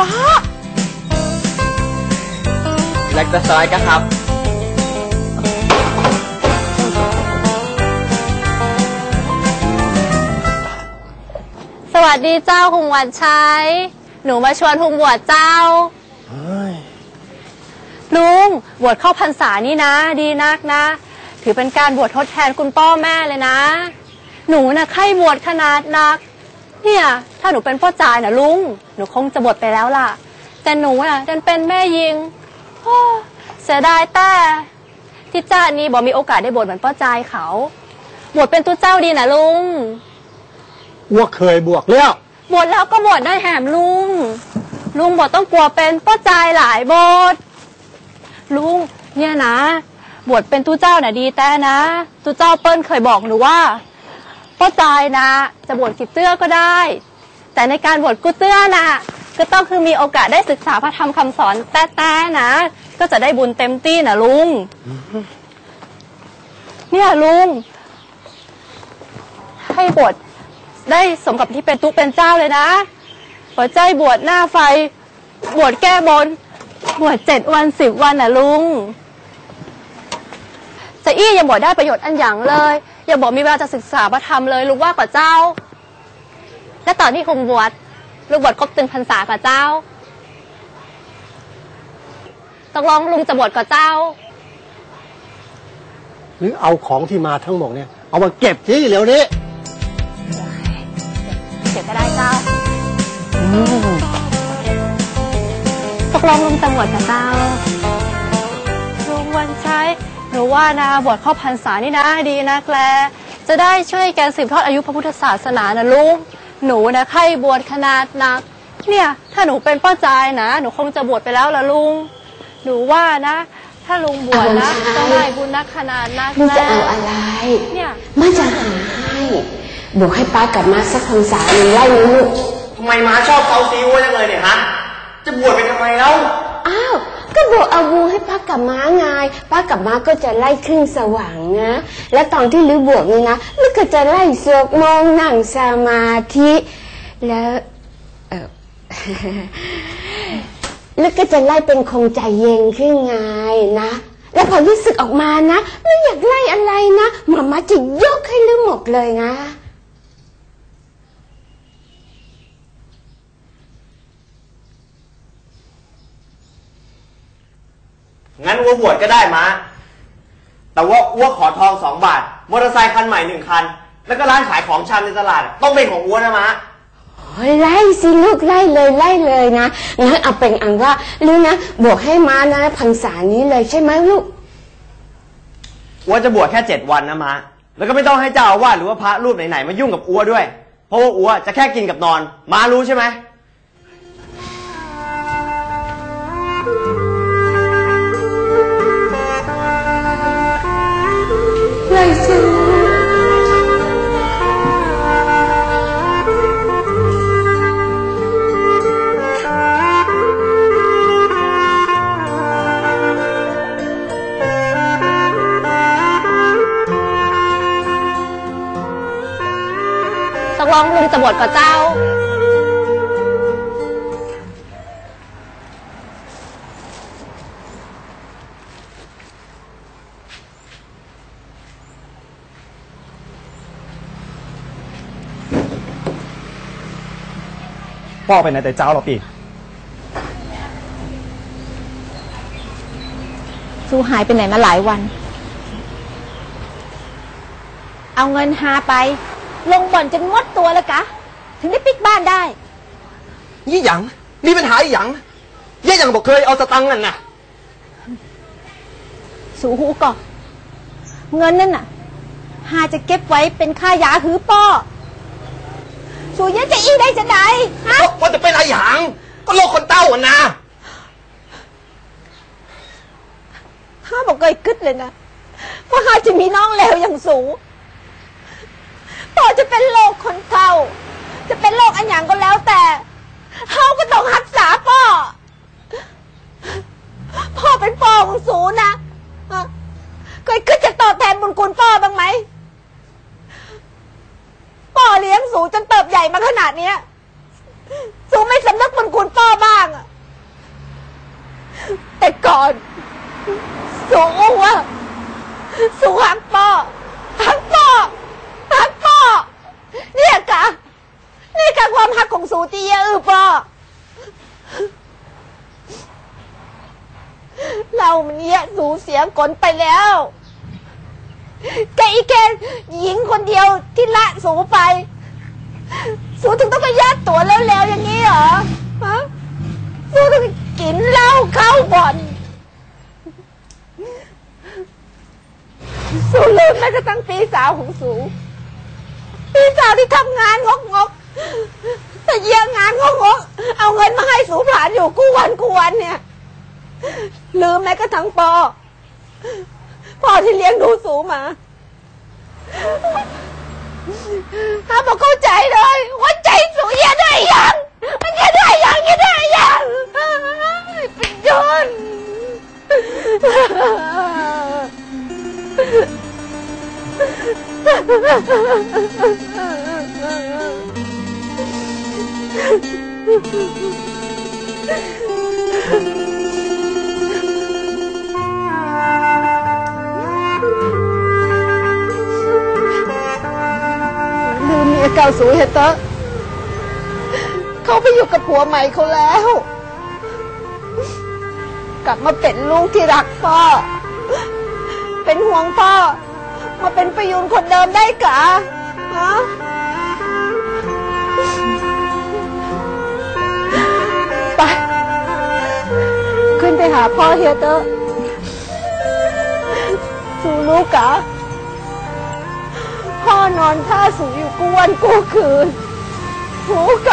ป้าแลคตาซอยก็ครับ สวัสดีเจ้าหุงหวันชัยหนูมาชวนหุงบวชเจ้า ลุง บวชเข้าพรรษานี่นะ ดีนักนะ ถือเป็นการบวชทดแทนคุณพ่อแม่เลยนะ หนูนะ่ะใครบวชขนาดนัก เนี่ย ถ้าหนูเป็นพ่อจายนะลุง หนูคงจะบวชไปแล้วล่ะ แต่หนูน่ะดันเป็นแม่ยิงโอ้เสียดายแต่ที่จ้านี้บอกมีโอกาสได้บวชเหมือนพ่อจายเขา บวชเป็นตัวเจ้าดีนะลุง อ้วกเคยบวกแล้วบวชแล้วก็บวชได้แหมลุง ลุงบอกต้องกลัวเป็นป้าจายหลายบทลุงเนี่ยนะ บวชเป็นตู้เจ้าน่ะดีแต่นะตู้เจ้าเปิ้ลเคยบอกหนูว่า ป้าจายนะ จะบวชกิบเตื้อก็ได้ แต่ในการบวชกุเตื้อน่ะก็ต้องคือมีโอกาสได้ศึกษาพระธรรมคำสอนแต่แต่นะ ก็จะได้บุญเต็มที่นะลุง เนี่ยลุง ให้บวชได้สมกับที่เป็นตุ๊กเป็นเจ้าเลยนะหัวใจบวชหน้าไฟ บวชแก้บน บวชเจ็ดวันสิบวันนะลุง จะอี้ยังบวชได้ประโยชน์อันอย่างเลย อย่าบอกมีเวลาจะศึกษาพระธรรมเลยลุงว่ากว่าเจ้า และตอนที่คงบวชลุงบวชครบตึงพรรษากว่าเจ้าตกลงลุงจะบวชกว่าเจ้า หรือเอาของที่มาทั้งหมดเนี่ย เอามาเก็บที่เร็วนี้เดี๋ยวก็ได้เจ้าตกลงลุงจะบวชกับเจ้าลุงวันใรือว่านะบวชเข้าพรรษานี่นะดีนักแลจะได้ช่วยแกสืบทอดอายุพระพุทธศาสนานะลุงหนูนะใครบวชขนาดนัก เนี่ย ถ้าหนูเป็นป้าจายนะหนูคงจะบวชไปแล้วละลุง หนูว่านะ ถ้าลุงบวชนะเอาใช่ต้องได้บุญนักขนาดนักมึงจะแล้เอาว อะไรเนี่ย มาจะหาให้บอกให้ป้ากลับมาสักพรรษาหนึ่งไล่นี้ลูกทำไมมาชอบเซาซีวัวจังเลยเนี่ยฮะ จะบวชไปทำไมแล้ว อ้าว ก็บอกเอาบูให้ป้ากับม้าไงป้ากับม้าก็จะไล่ครึ่งสว่างนะ และตอนที่ลือบวกนี่นะลูกก็จะไล่สวดมนต์นั่งสมาธิ แล้วเออแล้วก็จะไล่เป็นคงใจเย็นขึ้นไงนะ แล้วพอรู้สึกออกมานะลูกอยากไล่อะไรนะหมามาจะยกให้ลือหมดเลยนะ งั้นอ้วบวชก็ได้ม้าแต่ว่าอ้วขอทองสองบาท มอเตอร์ไซค์คันใหม่หนึ่งคัน แล้วก็ร้านขายของชำในตลาดอะต้องเป็นของอ้วนะม้าโอ้ยไล่สิลูกไล่เลยไล่เลยนะงั้นเอาเป็นอันว่าลูกนะบวกให้ม้านะพรรษานี้เลยใช่ไหมลูกอ้วจะบวชแค่เจ็ดวันนะม้าแล้วก็ไม่ต้องให้เจ้าอาวาสหรือว่าพระรูปไหนๆมายุ่งกับอ้วด้วย เพราะว่าอ้วจะแค่กินกับนอนม้ารู้ใช่ไหม ตกลงลุงจะบวชกับเจ้า พ่อไปไหนแต่เจ้าหรอปีซูหายไปไหนมาหลายวัน เอาเงินหาไป ลงบ่อนจนหมดตัวแล้วกะ ถึงได้ปิกบ้านได้ ยี่หยังมีปัญหาอีหยังยี่หยังบอกเคยเอาสตังค์นั่นน่ะ สูหูก่อนเงินนั่นน่ะหาจะเก็บไว้เป็นค่ายาหือป้อสูยังจะอีได้จะไหนฮะว่าจะเป็นอะไรหยังก็โลกคนเต้าอะนะข้าบอกเคยกึดเลยนะว่าหาจะมีน้องแล้วอย่างสูง ต่อจะเป็นโรคคนเฒ่า จะเป็นโรคอันหยังก็แล้วแต่เฮาก็ต้องรักษาพ่อ พ่อเป็นพ่อของสูนะฮะเคยคิดจะตอบแทนบุญคุณพ่อบ้างไหมพ่อเลี้ยงสูจนเติบใหญ่มาขนาดเนี้ยสูไม่สำนึกบุญคุณพ่อบ้างอะก่อน สูอ้วสูหักพ่อหักพ่อหักพ่อเนี่ยกะนี่กะ ความหักของสูตีเยอะอือพ่อเรามันเนี่ยสูเสียกลไปแล้วแกอีแกหญิงคนเดียวที่ละสูไป สูถึงต้องไปยัดตัวแล้วๆอย่างนี้เหรอฮะสูต้องกินเหล้าเข้าบ่อนสูลืมแม้กระทั่งปีสาวของสูปีสาวที่ทำงานงกงก แต่เยี่ยงานงกงกเอาเงินมาให้สูผลานอยู่กู้วันกู้วันเนี่ย ลืมแม้กระทั่งปอพ่อที่เลี้ยงดูสูมาถ้าบอกเข้าใจเลยว่าใจสูเยี่ยได้ยังมันเยี่ยได้ยังเยี่ยได้ยังเป็นยนต์ เก่าสูเฮเตอร์เขาไปอยู่กับผัวใหม่เขาแล้ว กลับมาเป็นลูกที่รักพ่อ เป็นห่วงพ่อ มาเป็นประยุนคนเดิมได้กะฮะไป ขึ้นไปหาพ่อเฮเตอร์สูรู้กะ พ่อนอนท่าสูงอยู่กู้วันกู้คืนหูก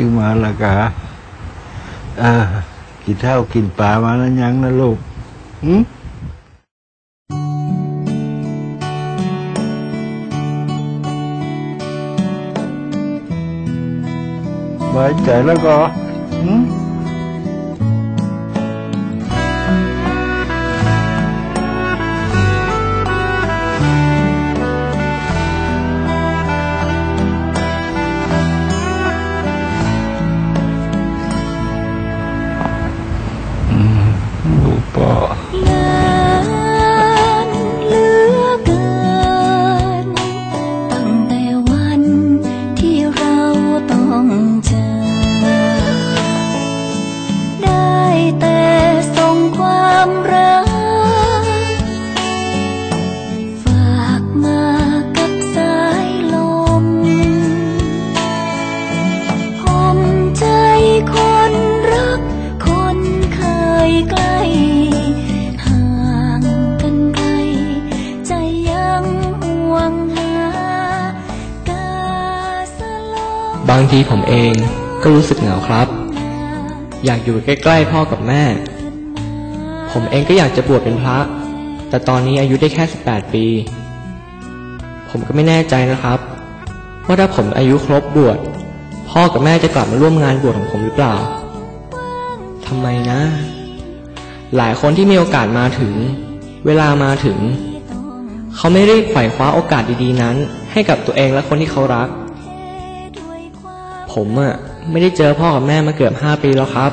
ึงมาละกะเออกินข้าวกินปลามาแล้วยังนะลูกหืมไว้ใจแล้วก็หืม วงหากาสลบางทีผมเองก็รู้สึกเหงาครับ อยากอยู่ใกล้ๆพ่อกับแม่ ผมเองก็อยากจะบวชเป็นพระ แต่ตอนนี้อายุได้แค่ 18 ปี ผมก็ไม่แน่ใจนะครับ ว่าถ้าผมอายุครบบวชพ่อกับแม่จะกลับมาร่วมงานบวชของผมหรือเปล่าทำไมนะ หลายคนที่มีโอกาสมาถึง เวลามาถึง เขาไม่รีบไขว่คว้าโอกาสดีๆนั้น ให้กับตัวเองและคนที่เขารัก ผมอะไม่ได้เจอพ่อกับแม่มาเกือบห้าปีแล้วครับ